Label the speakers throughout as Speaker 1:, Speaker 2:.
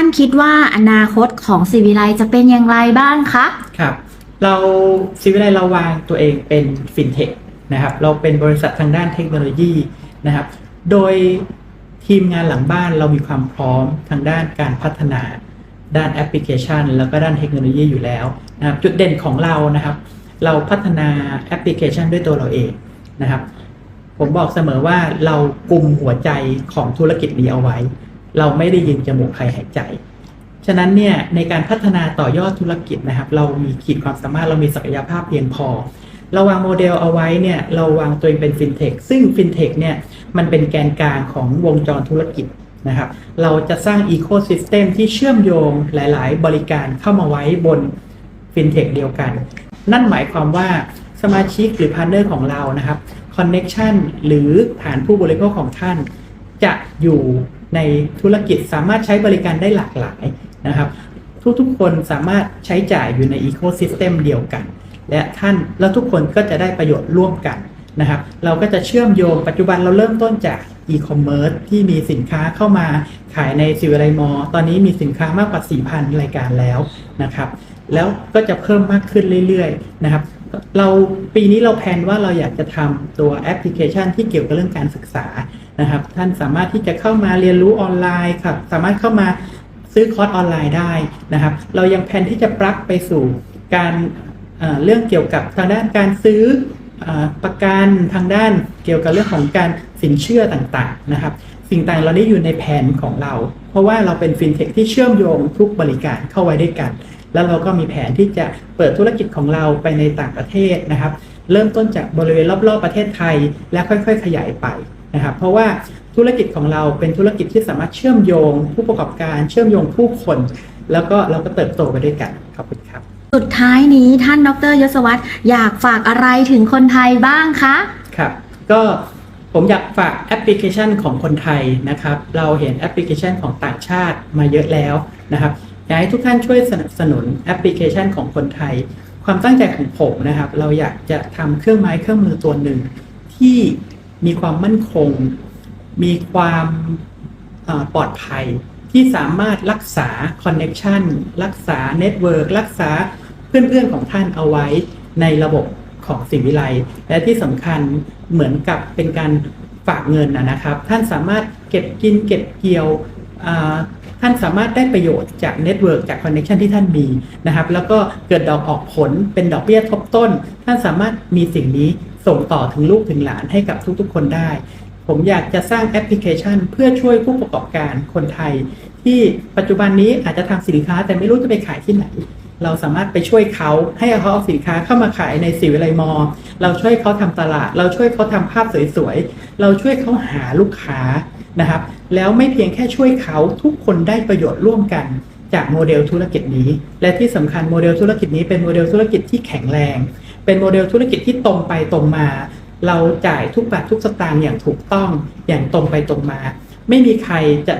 Speaker 1: ท่านคิดว่าอนาคตของสิวิไลจะเป็นอย่างไรบ้างคะ
Speaker 2: ครับ เราซีวิไลเราวางตัวเองเป็นฟินเทคนะครับ เราเป็นบริษัททางด้านเทคโนโลยีนะครับ โดยทีมงานหลังบ้านเรามีความพร้อมทางด้านการพัฒนาด้านแอปพลิเคชัน แล้วก็ด้านเทคโนโลยีอยู่แล้วนะครับจุดเด่นของเรานะครับ เราพัฒนาแอปพลิเคชันด้วยตัวเราเองนะครับ ผมบอกเสมอว่าเรากลุ่มหัวใจของธุรกิจนี้เอาไว้ เราไม่ได้ยินจมูกใครหายใจ ฉะนั้นเนี่ยในการพัฒนาต่อยอดธุรกิจนะครับ เรามีขีดความสามารถเรามีศักยภาพเพียงพอ เราวางโมเดลเอาไว้เนี่ยเราวางตัวเองเป็นฟินเทคซึ่งฟินเทคเนี่ยมันเป็นแกนกลางของวงจรธุรกิจนะครับ เราจะสร้างอีโค y ิสเต็มที่เชื่อมโยงหลาย ๆ บริการเข้ามาไว้บนฟินเทคเดียวกัน นั่นหมายความว่าสมาชิกหรือพาร์เนอร์ของเรานะครับคอนเน็ชันหรือฐานผู้บริโภคของท่าน จะอยู่ ในธุรกิจสามารถใช้บริการได้หลากหลายนะครับทุกๆคนสามารถใช้จ่ายอยู่ในอีโค y ิสเต็มเดียวกัน และท่านแล้วทุกคนก็จะได้ประโยชน์ร่วมกันนะครับเราก็จะเชื่อมโยงปัจจุบันเราเริ่มต้นจากอีคอมเมิร์ซที่มีสินค้าเข้ามาขายในสิวไลมอ ตอนนี้มีสินค้ามากกว่า 4,000 รายการแล้วนะครับแล้วก็จะเพิ่มมากขึ้นเรื่อยๆนะครับเราปีนี้เราแพลนว่าเราอยากจะทำตัวแอปพลิเคชันที่เกี่ยวกับเรื่องการศึกษา นะครับ ท่านสามารถที่จะเข้ามาเรียนรู้ออนไลน์ครับสามารถเข้ามาซื้อคอร์สออนไลน์ได้นะครับ เรายังแพลนที่จะปรับไปสู่การเรื่องเกี่ยวกับทางด้านการซื้อเออประกันทางด้านเกี่ยวกับเรื่องของการสินเชื่อต่างๆนะครับ สิ่งต่างเหล่านี้อยู่ในแผนของเรา เพราะว่าเราเป็นฟินเทคที่เชื่อมโยงทุกบริการเข้าไว้ด้วยกัน แล้วเราก็มีแผนที่จะเปิดธุรกิจของเราไปในต่างประเทศนะครับ เริ่มต้นจากบริเวณรอบๆประเทศไทย และค่อยๆ ขยายไป นะครับเพราะว่าธุรกิจของเราเป็นธุรกิจที่สามารถเชื่อมโยง ผู้ประกอบการเชื่อมโยงผู้คน แล้วก็เราก็เติบโตไปด้วยกันขอบคุณครับ
Speaker 1: สุดท้ายนี้ท่านดรยศวัตรอยากฝากอะไรถึงคนไทยบ้างคะ
Speaker 2: ครับ ก็ผมอยากฝากแอปพลิเคชันของคนไทยนะครับ เราเห็นแอปพลิเคชันของต่างชาติมาเยอะแล้วนะครับอยากให้ทุกท่านช่วยสนับสนุนแอปพลิเคชันของคนไทย ความตั้งใจของผมนะครับ เราอยากจะทำเครื่องไม้เครื่องมือตัวหนึ่งที่ มีความมั่นคง มีความปลอดภัยที่สามารถรักษาคอนเน็ชันรักษาเน็ตเวิร์กรักษาเพื่อนๆของท่านเอาไว้ในระบบของสิวิไลและที่สำคัญเหมือนกับเป็นการฝากเงินนะนะครับ ท่านสามารถเก็บกินเก็บเกี่ยวท่านสามารถได้ประโยชน์จากเน็ตเวิร์กจากคอนเน็ชันที่ท่านมีนะครับ แล้วก็เกิดดอกออกผลเป็นดอกเบี้ยทบต้น ท่านสามารถมีสิ่งนี้ ส่งต่อถึงลูกถึงหลานให้กับทุกๆ คนได้ ผมอยากจะสร้างแอปพลิเคชัน เพื่อช่วยผู้ประกอบการคนไทย ที่ปัจจุบันนี้อาจจะทำสินค้าแต่ไม่รู้จะไปขายที่ไหน เราสามารถไปช่วยเขาให้เขาเอาสินค้าเข้ามาขายในสิวิไลมอ เราช่วยเขาทำตลาด เราช่วยเขาทำภาพสวยๆ เราช่วยเขาหาลูกค้านะครับ แล้วไม่เพียงแค่ช่วยเขาทุกคนได้ประโยชน์ร่วมกันจากโมเดลธุรกิจนี้ และที่สำคัญโมเดลธุรกิจนี้เป็นโมเดลธุรกิจที่แข็งแรง เป็นโมเดลธุรกิจที่ตรงไปตรงมา เราจ่ายทุกบาททุกสตางค์อย่างถูกต้องอย่างตรงไปตรงมา ไม่มีใครจะ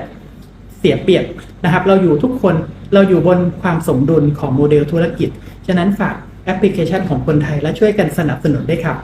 Speaker 2: เสียเปรียบนะครับ เราอยู่ทุกคนเราอยู่บนความสมดุลของโมเดลธุรกิจ ฉะนั้นฝากแอปพลิเคชันของคนไทยและช่วยกันสนับสนุนด้วยครับ